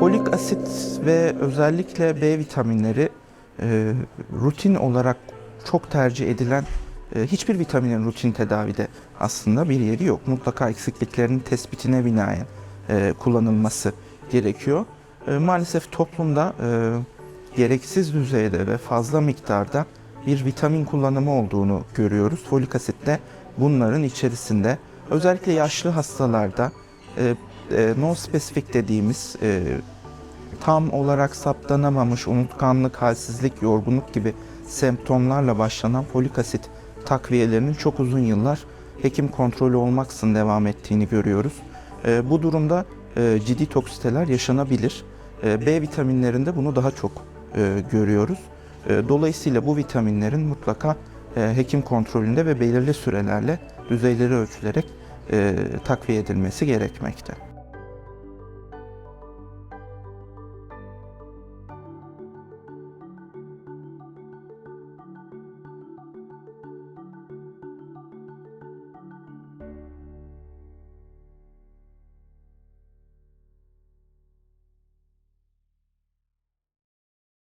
Folik asit ve özellikle B vitaminleri e, rutin olarak çok tercih edilen e, hiçbir vitaminin rutin tedavide aslında bir yeri yok. Mutlaka eksikliklerinin tespitine binaen e, kullanılması gerekiyor. E, maalesef toplumda e, gereksiz düzeyde ve fazla miktarda bir vitamin kullanımı olduğunu görüyoruz. Folik asit de bunların içerisinde. Özellikle yaşlı hastalarda e, e, non-spesifik dediğimiz e, tam olarak saptanamamış unutkanlık, halsizlik, yorgunluk gibi semptomlarla başlanan folik asit takviyelerinin çok uzun yıllar hekim kontrolü olmaksızın devam ettiğini görüyoruz. E, bu durumda e, ciddi toksiteler yaşanabilir. E, B vitaminlerinde bunu daha çok e, görüyoruz. E, dolayısıyla bu vitaminlerin mutlaka e, hekim kontrolünde ve belirli sürelerle düzeyleri ölçülerek e, takviye edilmesi gerekmekte.